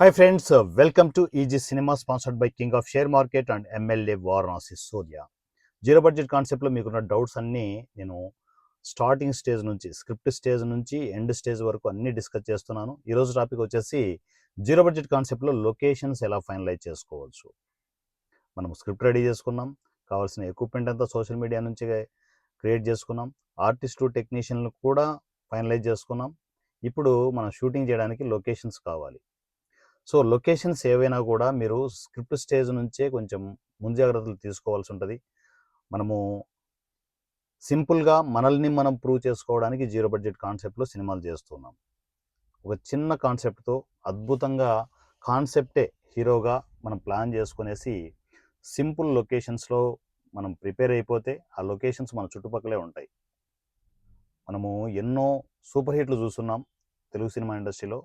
Hi friends welcome to easy cinema sponsored by king of share market and MLA Varanasi Surya zero budget కాన్సెప్ట్లో మీకున్న doubts అన్నీ నేను starting stage నుంచి script stage నుంచి end stage వరకు అన్నీ discuss చేస్తున్నాను. ఈరోజు టాపిక్ వచ్చేసి జీరో బడ్జెట్ కాన్సెప్ట్లో లొకేషన్స్ ఎలా ఫైనలైజ్ చేసుకోవచ్చు. మనం స్క్రిప్ట్ రెడీ చేసుకున్నాం. కావాల్సిన ఎక్విప్మెంట్ అంతా సోషల్ మీడియా నుంచి క్రియేట్ చేసుకున్నాం. ఆర్టిస్టు టెక్నీషియన్లు కూడా ఫైనలైజ్ చేసుకున్నాం. ఇప్పుడు మనం షూటింగ్ చేయడానికి లొకేషన్స్ కావాలి. సో లొకేషన్స్ ఏవైనా కూడా మీరు స్క్రిప్ట్ స్టేజ్ నుంచే కొంచెం ముంజాగ్రత్తలు తీసుకోవాల్సి ఉంటుంది. మనము సింపుల్గా మనల్ని మనం ప్రూవ్ చేసుకోవడానికి జీరో బడ్జెట్ కాన్సెప్ట్లో సినిమాలు చేస్తున్నాం. ఒక చిన్న కాన్సెప్ట్తో అద్భుతంగా కాన్సెప్టే హీరోగా మనం ప్లాన్ చేసుకునేసి సింపుల్ లొకేషన్స్లో మనం ప్రిపేర్ అయిపోతే ఆ లొకేషన్స్ మన చుట్టుపక్కలే ఉంటాయి. మనము ఎన్నో సూపర్ హిట్లు చూస్తున్నాం తెలుగు సినిమా ఇండస్ట్రీలో.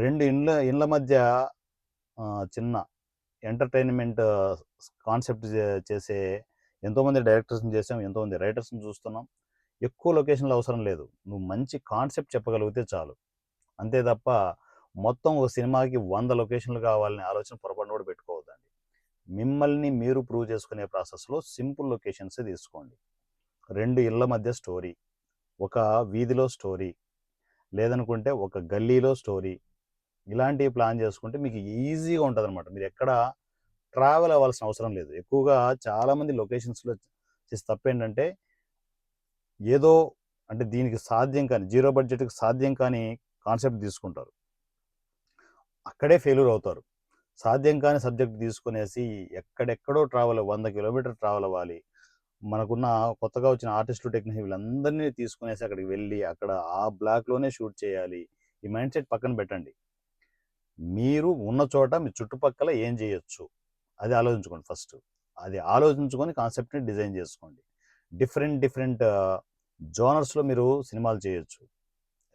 రెండు ఇండ్ల ఇండ్ల మధ్య చిన్న ఎంటర్టైన్మెంట్ కాన్సెప్ట్ చేసే ఎంతోమంది డైరెక్టర్స్ని చేసాం ఎంతోమంది రైటర్స్ని చూస్తున్నాం. ఎక్కువ లొకేషన్లు అవసరం లేదు. నువ్వు మంచి కాన్సెప్ట్ చెప్పగలిగితే చాలు. అంతే తప్ప మొత్తం ఒక సినిమాకి వంద లొకేషన్లు కావాలనే ఆలోచన పొరపాటు కూడా పెట్టుకోవద్దండి. మిమ్మల్ని మీరు ప్రూవ్ చేసుకునే ప్రాసెస్లో సింపుల్ లొకేషన్సే తీసుకోండి. రెండు ఇళ్ళ మధ్య స్టోరీ ఒక వీధిలో స్టోరీ లేదనుకుంటే ఒక గల్లీలో స్టోరీ ఇలాంటివి ప్లాన్ చేసుకుంటే మీకు ఈజీగా ఉంటుంది అనమాట మీరు ఎక్కడ ట్రావెల్ అవ్వాల్సిన అవసరం లేదు. ఎక్కువగా చాలామంది లొకేషన్స్లో చేసే తప్పు ఏంటంటే ఏదో అంటే దీనికి సాధ్యం కానీ జీరో బడ్జెట్కి సాధ్యం కానీ కాన్సెప్ట్ తీసుకుంటారు. అక్కడే ఫెయిల్యూర్ అవుతారు. సాధ్యం కాని సబ్జెక్ట్ తీసుకునేసి ఎక్కడెక్కడో ట్రావెల్ వంద కిలోమీటర్ ట్రావెల్ అవ్వాలి. మనకున్న కొత్తగా వచ్చిన ఆర్టిస్టులు టెక్నీషియన్ వీళ్ళందరినీ తీసుకునేసి అక్కడికి వెళ్ళి అక్కడ ఆ బ్లాక్లోనే షూట్ చేయాలి. ఈ మైండ్ సెట్ పక్కన పెట్టండి. మీరు ఉన్న చోట మీ చుట్టుపక్కల ఏం చేయొచ్చు? అది ఆలోచించుకోండి ఫస్ట్. అది ఆలోచించుకొని కాన్సెప్ట్ని డిజైన్ చేసుకోండి. డిఫరెంట్ డిఫరెంట్ జోనర్స్లో మీరు సినిమాలు చేయొచ్చు.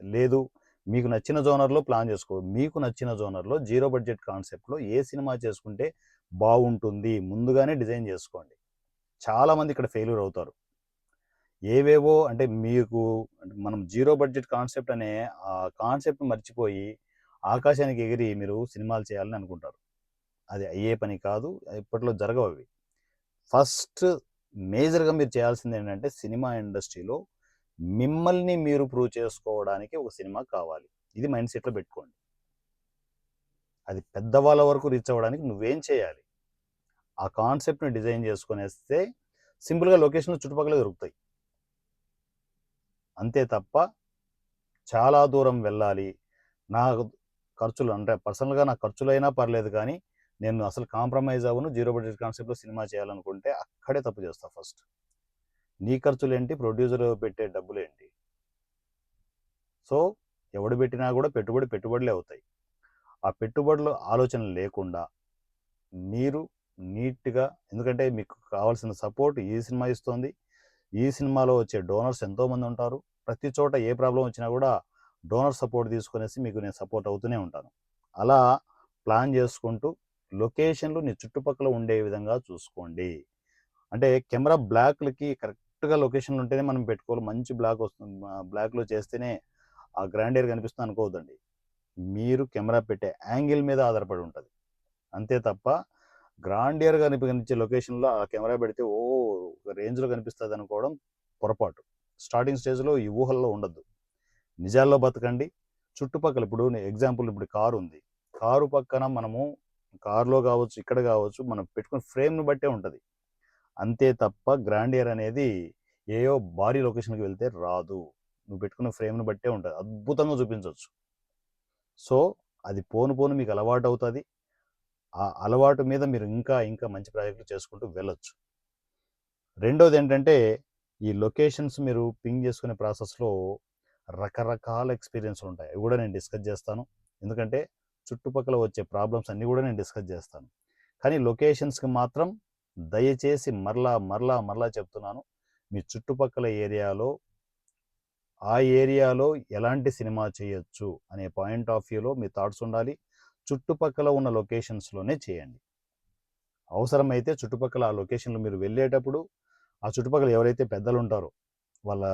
లేదు మీకు నచ్చిన జోనర్లో ప్లాన్ చేసుకో మీకు నచ్చిన జోనర్లో జీరో బడ్జెట్ కాన్సెప్ట్లో ఏ సినిమా చేసుకుంటే బాగుంటుంది ముందుగానే డిజైన్ చేసుకోండి. చాలామంది ఇక్కడ ఫెయిల్యూర్ అవుతారు. ఏవేవో అంటే మీకు అంటే మనం జీరో బడ్జెట్ కాన్సెప్ట్ అనే ఆ కాన్సెప్ట్ మర్చిపోయి ఆకాశానికి ఎగిరి మీరు సినిమాలు చేయాలని అనుకుంటారు. అది అయ్యే పని కాదు ఇప్పట్లో జరగవు అవి. ఫస్ట్ మేజర్గా మీరు చేయాల్సింది ఏంటంటే సినిమా ఇండస్ట్రీలో మిమ్మల్ని మీరు ప్రూవ్ చేసుకోవడానికి ఒక సినిమా కావాలి. ఇది మైండ్ సెట్లో పెట్టుకోండి. అది పెద్దవాళ్ళ వరకు రీచ్ అవ్వడానికి నువ్వేం చేయాలి? ఆ కాన్సెప్ట్ని డిజైన్ చేసుకునేస్తే సింపుల్గా లొకేషన్ చుట్టుపక్కల దొరుకుతాయి. అంతే తప్ప చాలా దూరం వెళ్ళాలి. నాకు ఖర్చులు అంటే పర్సనల్గా నా ఖర్చులైనా పర్లేదు కానీ నేను అసలు కాంప్రమైజ్ అవ్వను. జీరో బడ్జెట్ కాన్సెప్ట్లో సినిమా చేయాలనుకుంటే అక్కడే తప్పు చేస్తా ఫస్ట్. నీ ఖర్చులు ఏంటి ప్రొడ్యూసర్ పెట్టే డబ్బులు ఏంటి సో ఎవడు పెట్టినా కూడా పెట్టుబడి పెట్టుబడులే అవుతాయి. ఆ పెట్టుబడులు ఆలోచన లేకుండా మీరు నీట్గా ఎందుకంటే మీకు కావాల్సిన సపోర్ట్ ఈ సినిమా ఇస్తుంది. ఈ సినిమాలో వచ్చే డోనర్స్ ఎంతోమంది ఉంటారు. ప్రతి చోట ఏ ప్రాబ్లం వచ్చినా కూడా డోనర్ సపోర్ట్ తీసుకునేసి మీకు నేను సపోర్ట్ అవుతూనే ఉంటాను. అలా ప్లాన్ చేసుకుంటూ లొకేషన్లు నీ చుట్టుపక్కల ఉండే విధంగా చూసుకోండి. అంటే కెమెరా బ్లాక్లకి కరెక్ట్గా లొకేషన్లు ఉంటేనే మనం పెట్టుకోవాలి. మంచి బ్లాక్ వస్తుంది. బ్లాక్లో చేస్తేనే ఆ గ్రాండియర్ కనిపిస్తుంది అనుకోవద్దండి. మీరు కెమెరా పెట్టే యాంగిల్ మీద ఆధారపడి ఉంటుంది. అంతే తప్ప గ్రాండియర్ కనిపించే లొకేషన్లో ఆ కెమెరా పెడితే ఓ రేంజ్లో కనిపిస్తుంది అనుకోవడం పొరపాటు. స్టార్టింగ్ స్టేజ్లో ఈ ఊహల్లో ఉండద్దు. నిజాల్లో బతకండి. చుట్టుపక్కల ఇప్పుడు ఎగ్జాంపుల్ ఇప్పుడు కారు ఉంది. కారు పక్కన మనము కారులో కావచ్చు ఇక్కడ కావచ్చు మనం పెట్టుకున్న ఫ్రేమ్ను బట్టే ఉంటుంది. అంతే తప్ప గ్రాండియర్ అనేది ఏయో భారీ లొకేషన్కి వెళ్తే రాదు. నువ్వు పెట్టుకున్న ఫ్రేమ్ను బట్టే ఉంటుంది. అద్భుతంగా చూపించవచ్చు సో అది పోను పోను మీకు అలవాటు అవుతుంది. ఆ అలవాటు మీద మీరు ఇంకా ఇంకా మంచి ప్రాజెక్టులు చేసుకుంటూ వెళ్ళొచ్చు. రెండోది ఏంటంటే ఈ లొకేషన్స్ మీరు పింగ్ చేసుకునే ప్రాసెస్లో రకరకాల ఎక్స్పీరియన్స్లు ఉంటాయి. అవి కూడా నేను డిస్కస్ చేస్తాను. ఎందుకంటే చుట్టుపక్కల వచ్చే ప్రాబ్లమ్స్ అన్నీ కూడా నేను డిస్కస్ చేస్తాను. కానీ లొకేషన్స్కి మాత్రం దయచేసి మరలా మరలా మరలా చెప్తున్నాను. మీ చుట్టుపక్కల ఏరియాలో ఆ ఏరియాలో ఎలాంటి సినిమా చేయొచ్చు అనే పాయింట్ ఆఫ్ వ్యూలో మీ థాట్స్ ఉండాలి. చుట్టుపక్కల ఉన్న లొకేషన్స్లోనే చేయండి. అవసరమైతే చుట్టుపక్కల ఆ లొకేషన్లో మీరు వెళ్ళేటప్పుడు ఆ చుట్టుపక్కల ఎవరైతే పెద్దలు ఉంటారో వాళ్ళ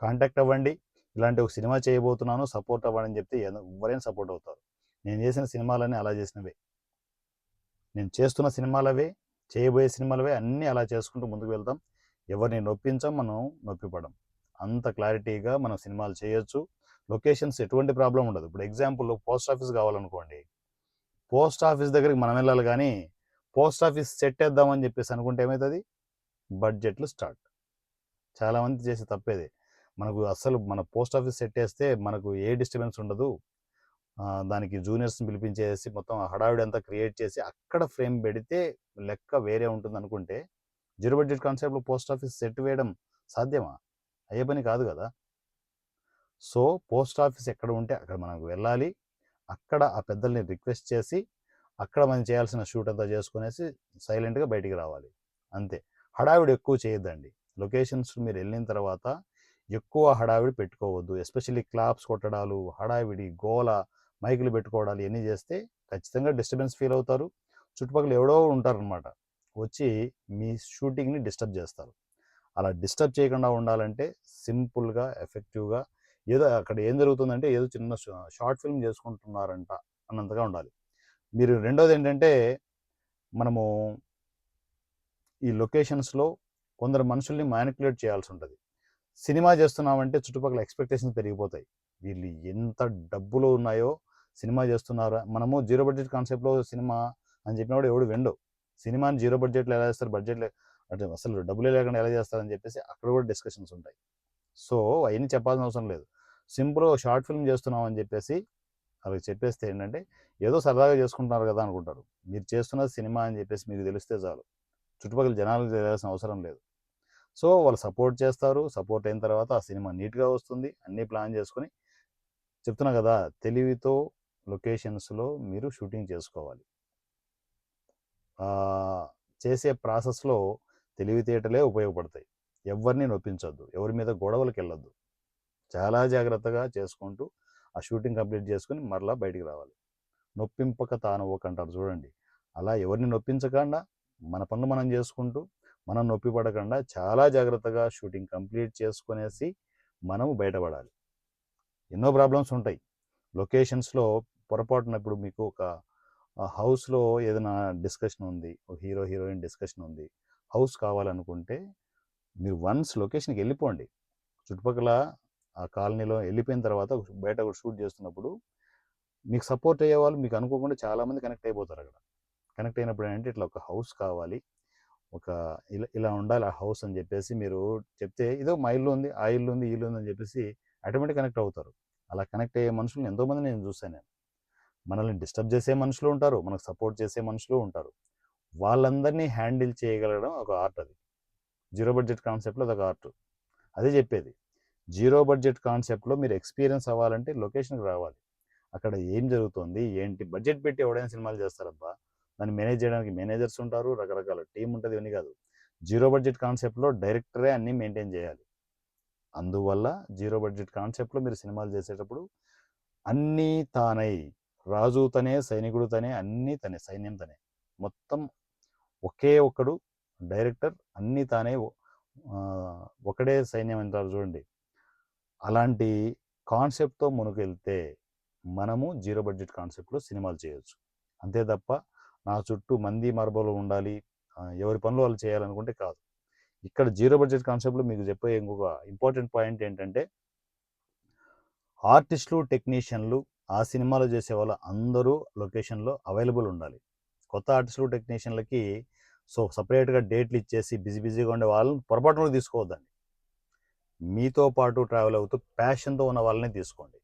కాంటాక్ట్ అవ్వండి. ఇలాంటి ఒక సినిమా చేయబోతున్నాను సపోర్ట్ అవ్వడని చెప్తే ఎవరైనా సపోర్ట్ అవుతారు. నేను చేసిన సినిమాలన్నీ అలా చేసినవే. నేను చేస్తున్న సినిమాలవే చేయబోయే సినిమాలవే అన్నీ అలా చేసుకుంటూ ముందుకు వెళ్తాం. ఎవరిని నొప్పించాం మనం నొప్పిపడం. అంత క్లారిటీగా మనం సినిమాలు చేయొచ్చు. లొకేషన్స్ ఎటువంటి ప్రాబ్లం ఉండదు. ఇప్పుడు ఎగ్జాంపుల్ పోస్ట్ ఆఫీస్ కావాలనుకోండి. పోస్ట్ ఆఫీస్ దగ్గరికి మనం వెళ్ళాలి కానీ పోస్ట్ ఆఫీస్ సెట్ వేద్దామని చెప్పేసి అనుకుంటే ఏమవుతుంది బడ్జెట్లు స్టార్ట్. చాలామంది చేసే తప్పేది. మనకు అస్సలు మన పోస్ట్ ఆఫీస్ సెట్ వేస్తే మనకు ఏ డిస్టర్బెన్స్ ఉండదు. దానికి జూనియర్స్ని పిలిపించేసి మొత్తం హడావిడి అంతా క్రియేట్ చేసి అక్కడ ఫ్రేమ్ పెడితే లెక్క వేరే ఉంటుంది అనుకుంటే జీరో బడ్జెట్ కాన్సెప్ట్లో పోస్ట్ ఆఫీస్ సెట్ వేయడం సాధ్యమా? అయ్యే పని కాదు కదా. సో పోస్ట్ ఆఫీస్ ఎక్కడ ఉంటే అక్కడ మనకు వెళ్ళాలి. అక్కడ ఆ పెద్దల్ని రిక్వెస్ట్ చేసి అక్కడ మనం చేయాల్సిన షూట్ అంతా చేసుకునేసి సైలెంట్గా బయటికి రావాలి. అంతే. హడావిడి ఎక్కువ చేయొద్దండి. లొకేషన్స్ మీరు వెళ్ళిన తర్వాత ఎక్కువ హడావిడి పెట్టుకోవద్దు. ఎస్పెషల్లీ క్లాప్స్ కొట్టడాలు హడావిడి గోల మైకులు పెట్టుకోవడాలు ఇవన్నీ చేస్తే ఖచ్చితంగా డిస్టర్బెన్స్ ఫీల్ అవుతారు. చుట్టుపక్కల ఎవడో ఉంటారనమాట వచ్చి మీ షూటింగ్ని డిస్టర్బ్ చేస్తారు. అలా డిస్టర్బ్ చేయకుండా ఉండాలంటే సింపుల్గా ఎఫెక్టివ్గా ఏదో అక్కడ ఏం జరుగుతుందంటే ఏదో చిన్న షార్ట్ ఫిల్మ్ చేసుకుంటున్నారంట అన్నంతగా ఉండాలి. మీరు రెండోది ఏంటంటే మనము ఈ లొకేషన్స్లో కొందరు మనుషుల్ని మ్యానిపులేట్ చేయాల్సి ఉంటుంది. సినిమా చేస్తున్నామంటే చుట్టుపక్కల ఎక్స్పెక్టేషన్స్ పెరిగిపోతాయి. వీళ్ళు ఎంత డబ్బులు ఉన్నాయో సినిమా చేస్తున్నారా. మనము జీరో బడ్జెట్ కాన్సెప్ట్లో సినిమా అని చెప్పినప్పుడు ఎవడు వెండు సినిమాని జీరో బడ్జెట్లో ఎలా చేస్తారు? బడ్జెట్లో అంటే అసలు డబ్బులే లేకుండా ఎలా చేస్తారని చెప్పేసి అక్కడ కూడా డిస్కషన్స్ ఉంటాయి. సో అవన్నీ చెప్పాల్సిన అవసరం లేదు. సింపుల్గా షార్ట్ ఫిల్మ్ చేస్తున్నాం అని చెప్పేసి వాళ్ళకి చెప్పేస్తే ఏంటంటే ఏదో సరదాగా చేసుకుంటున్నారు కదా అనుకుంటారు. మీరు చేస్తున్నది సినిమా అని చెప్పేసి మీకు తెలిస్తే చాలు. చుట్టుపక్కల జనాలకు తెలియాల్సిన అవసరం లేదు. సో వాళ్ళు సపోర్ట్ చేస్తారు. సపోర్ట్ అయిన తర్వాత ఆ సినిమా నీట్గా వస్తుంది. అన్నీ ప్లాన్ చేసుకొని చెప్తున్నా కదా తెలివితో లొకేషన్స్లో మీరు షూటింగ్ చేసుకోవాలి. చేసే ప్రాసెస్లో తెలివితేటలే ఉపయోగపడతాయి. ఎవరిని నొప్పించొద్దు. ఎవరి మీద గొడవలకు వెళ్ళొద్దు. చాలా జాగ్రత్తగా చేసుకుంటూ ఆ షూటింగ్ కంప్లీట్ చేసుకుని మరలా బయటికి రావాలి. నొప్పింపక తానవ్వక అంటారు చూడండి. అలా ఎవరిని నొప్పించకుండా మన పనులు మనం చేసుకుంటూ మనం నొప్పి పడకుండా చాలా జాగ్రత్తగా షూటింగ్ కంప్లీట్ చేసుకునేసి మనము బయటపడాలి. ఎన్నో ప్రాబ్లమ్స్ ఉంటాయి. లొకేషన్స్లో పొరపాటున ఇప్పుడు మీకు ఒక హౌస్లో ఏదైనా డిస్కషన్ ఉంది ఒక హీరో హీరోయిన్ డిస్కషన్ ఉంది హౌస్ కావాలనుకుంటే మీరు వన్స్ లొకేషన్కి వెళ్ళిపోండి. చుట్టుపక్కల ఆ కాలనీలో వెళ్ళిపోయిన తర్వాత బయట షూట్ చేస్తున్నప్పుడు మీకు సపోర్ట్ అయ్యే వాళ్ళు మీకు అనుకోకుండా చాలామంది కనెక్ట్ అయిపోతారు అక్కడ. కనెక్ట్ అయినప్పుడు ఏంటంటే ఇట్లా ఒక హౌస్ కావాలి ఒక ఇలా ఇలా ఉండాలి ఆ హౌస్ అని చెప్పేసి మీరు చెప్తే ఇదో మా ఇల్లు ఉంది ఆ ఇల్లు ఉంది ఈ ఇల్లు ఉంది అని చెప్పేసి ఆటోమేటిక్ కనెక్ట్ అవుతారు. అలా కనెక్ట్ అయ్యే మనుషులు ఎంతోమంది నేను చూశాను నేను. మనల్ని డిస్టర్బ్ చేసే మనుషులు ఉంటారు మనకు సపోర్ట్ చేసే మనుషులు ఉంటారు. వాళ్ళందరినీ హ్యాండిల్ చేయగలగడం ఒక ఆర్ట్ అది. జీరో బడ్జెట్ కాన్సెప్ట్లో అదొక ఆర్ట్. అదే చెప్పేది. జీరో బడ్జెట్ కాన్సెప్ట్లో మీరు ఎక్స్పీరియన్స్ అవ్వాలంటే లొకేషన్కి రావాలి. అక్కడ ఏం జరుగుతుంది ఏంటి బడ్జెట్ పెట్టి ఎవడైనా సినిమాలు చేస్తారబ్బా? దాన్ని మేనేజ్ చేయడానికి మేనేజర్స్ ఉంటారు రకరకాల టీం ఉంటుంది ఇవన్నీ కాదు. జీరో బడ్జెట్ కాన్సెప్ట్లో డైరెక్టరే అన్నీ మెయింటైన్ చేయాలి. అందువల్ల జీరో బడ్జెట్ కాన్సెప్ట్లో మీరు సినిమాలు చేసేటప్పుడు అన్నీ తానై రాజు తనే సైనికుడు తనే అన్నీ తనే సైన్యం తనే. మొత్తం ఒకే ఒక్కడు డైరెక్టర్ అన్నీ తానే ఒకడే సైన్యం అంటారు చూడండి. అలాంటి కాన్సెప్ట్తో మునుకెళ్తే మనము జీరో బడ్జెట్ కాన్సెప్ట్లో సినిమాలు చేయొచ్చు. అంతే తప్ప నా చుట్టూ మంది మార్బలు ఉండాలి ఎవరి పనులు వాళ్ళు చేయాలనుకుంటే కాదు. ఇక్కడ జీరో బడ్జెట్ కాన్సెప్ట్లో మీకు చెప్పే ఇంకొక ఇంపార్టెంట్ పాయింట్ ఏంటంటే ఆర్టిస్టులు టెక్నీషియన్లు ఆ సినిమాలో చేసే వాళ్ళు అందరూ లొకేషన్లో అవైలబుల్ ఉండాలి. కొత్త ఆర్టిస్టులు టెక్నీషియన్లకి సో సపరేట్గా డేట్లు ఇచ్చేసి బిజీ బిజీగా ఉండే వాళ్ళని పొరపాటు తీసుకోవద్దండి. మీతో పాటు ట్రావెల్ అవుతూ ప్యాషన్తో ఉన్న వాళ్ళని తీసుకోండి.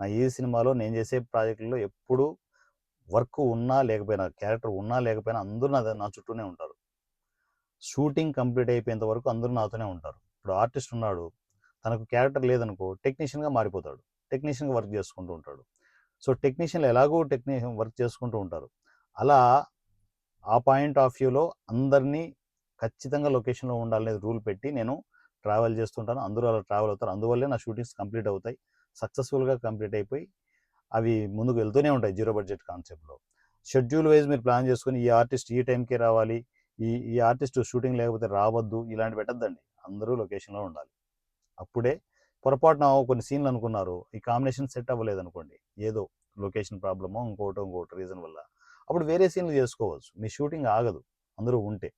నా ఈ సినిమాలో నేను చేసే ప్రాజెక్టులో ఎప్పుడూ వర్క్ ఉన్నా లేకపోయినా క్యారెక్టర్ ఉన్నా లేకపోయినా అందరూ నా నా చుట్టూనే ఉంటారు. షూటింగ్ కంప్లీట్ అయిపోయేంత వరకు అందరూ నాతోనే ఉంటారు. ఇప్పుడు ఆర్టిస్ట్ ఉన్నాడు తనకు క్యారెక్టర్ లేదనుకో టెక్నీషియన్గా మారిపోతాడు. టెక్నీషియన్గా వర్క్ చేసుకుంటూ ఉంటాడు. సో టెక్నీషియన్లు ఎలాగో టెక్నీషియన్ వర్క్ చేసుకుంటూ ఉంటారు. అలా ఆ పాయింట్ ఆఫ్ వ్యూలో అందరినీ ఖచ్చితంగా లొకేషన్లో ఉండాలనేది రూల్ పెట్టి నేను ట్రావెల్ చేస్తుంటాను. అందరూ అలా ట్రావెల్ అవుతారు. అందువల్లే నా షూటింగ్స్ కంప్లీట్ అవుతాయి. సక్సెస్ఫుల్గా కంప్లీట్ అయిపోయి అవి ముందుకు వెళ్తూనే ఉంటాయి జీరో బడ్జెట్ కాన్సెప్ట్లో. షెడ్యూల్ వైజ్ మీరు ప్లాన్ చేసుకుని ఈ ఆర్టిస్ట్ ఈ టైంకే రావాలి ఈ ఈ ఆర్టిస్ట్ షూటింగ్ లేకపోతే రావద్దు ఇలాంటి పెట్టద్దండి. అందరూ లొకేషన్లో ఉండాలి. అప్పుడే పొరపాటున కొన్ని సీన్లు అనుకున్నారు ఈ కాంబినేషన్ సెట్ అవ్వలేదు అనుకోండి ఏదో లొకేషన్ ప్రాబ్లమో ఇంకోటో ఇంకోటి రీజన్ వల్ల. అప్పుడు వేరే సీన్లు చేసుకోవచ్చు. మీ షూటింగ్ ఆగదు అందరూ ఉంటే.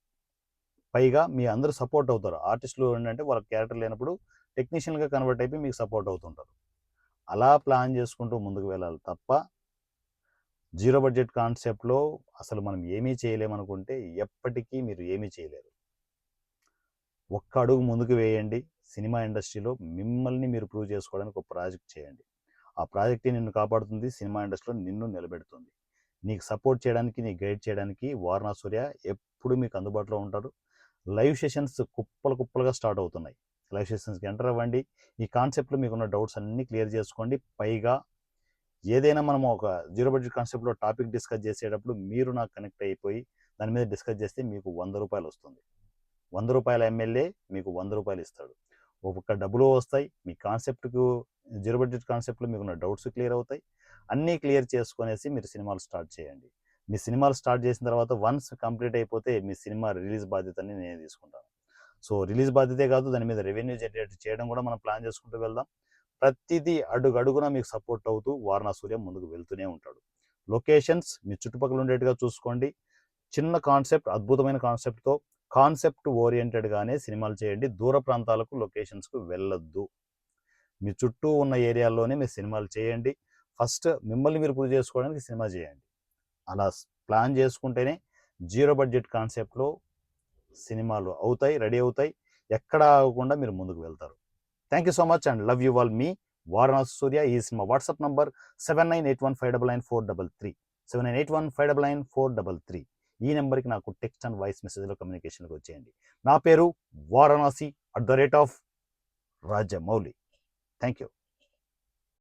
పైగా మీ అందరూ సపోర్ట్ అవుతారు. ఆర్టిస్టులు ఏంటంటే వాళ్ళ క్యారెక్టర్ లేనప్పుడు టెక్నీషియన్గా కన్వర్ట్ అయిపోయి మీకు సపోర్ట్ అవుతుంటారు. అలా ప్లాన్ చేసుకుంటూ ముందుకు వెళ్ళాలి తప్ప జీరో బడ్జెట్ కాన్సెప్ట్లో అసలు మనం ఏమీ చేయలేమనుకుంటే ఎప్పటికీ మీరు ఏమీ చేయలేరు. ఒక్క అడుగు ముందుకు వేయండి. సినిమా ఇండస్ట్రీలో మిమ్మల్ని మీరు ప్రూవ్ చేసుకోవడానికి ఒక ప్రాజెక్ట్ చేయండి. ఆ ప్రాజెక్టే నిన్ను కాపాడుతుంది. సినిమా ఇండస్ట్రీలో నిన్ను నిలబెడుతుంది. నీకు సపోర్ట్ చేయడానికి నీకు గైడ్ చేయడానికి వారణాసూర్య ఎప్పుడు మీకు అందుబాటులో ఉంటారు. లైవ్ సెషన్స్ కుప్పలు కుప్పలుగా స్టార్ట్ అవుతున్నాయి. లైవ్ సెషన్స్కి ఎంటర్ అవ్వండి. ఈ కాన్సెప్ట్లో మీకున్న డౌట్స్ అన్నీ క్లియర్ చేసుకోండి. పైగా ఏదైనా మనం ఒక జీరో బడ్జెట్ కాన్సెప్ట్లో టాపిక్ డిస్కస్ చేసేటప్పుడు మీరు నాకు కనెక్ట్ అయిపోయి దాని మీద డిస్కస్ చేస్తే మీకు వంద రూపాయలు వస్తుంది. వంద రూపాయల ఎమ్మెల్యే మీకు వంద రూపాయలు ఇస్తాడు. ఒక్కొక్క డబ్బులు వస్తాయి. మీ కాన్సెప్ట్కు జీరో బడ్జెట్ కాన్సెప్ట్లో మీకున్న డౌట్స్ క్లియర్ అవుతాయి. అన్నీ క్లియర్ చేసుకునేసి మీరు సినిమాలు స్టార్ట్ చేయండి. మీ సినిమాలు స్టార్ట్ చేసిన తర్వాత వన్స్ కంప్లీట్ అయిపోతే మీ సినిమా రిలీజ్ బాధ్యతని నేను తీసుకుంటాను. సో రిలీజ్ బాధ్యతే కాదు దాని మీద రెవెన్యూ జనరేట్ చేయడం కూడా మనం ప్లాన్ చేసుకుంటూ వెళ్దాం. ప్రతిదీ అడుగు అడుగున మీకు సపోర్ట్ అవుతూ వారణా సూర్య ముందుకు వెళ్తూనే ఉంటాడు. లొకేషన్స్ మీ చుట్టుపక్కల ఉండేట్టుగా చూసుకోండి. చిన్న కాన్సెప్ట్ అద్భుతమైన కాన్సెప్ట్తో కాన్సెప్ట్ ఓరియంటెడ్గానే సినిమాలు చేయండి. దూర ప్రాంతాలకు లొకేషన్స్కు వెళ్ళొద్దు. మీ చుట్టూ ఉన్న ఏరియాల్లోనే మీరు సినిమాలు చేయండి. ఫస్ట్ మిమ్మల్ని మీరు ప్రూవ్ చేసుకోవడానికి సినిమా చేయండి. అలా ప్లాన్ చేసుకుంటేనే జీరో బడ్జెట్ కాన్సెప్ట్లో సినిమాలు అవుతాయి రెడీ అవుతాయి. ఎక్కడ ఆగకుండా మీరు ముందుకు వెళ్తారు. Thank you so much and love you all. మీ వారణాసి సూర్య ఈ cinema WhatsApp number seven nine eight one five double nine four double three. Seven nine eight one five double nine four double three. ఈ నెంబర్కి నాకు text and voice మెసేజ్లో కమ్యూనికేషన్కి వచ్చేయండి. నా పేరు Varanasi at the rate of Rajamouli. Thank you.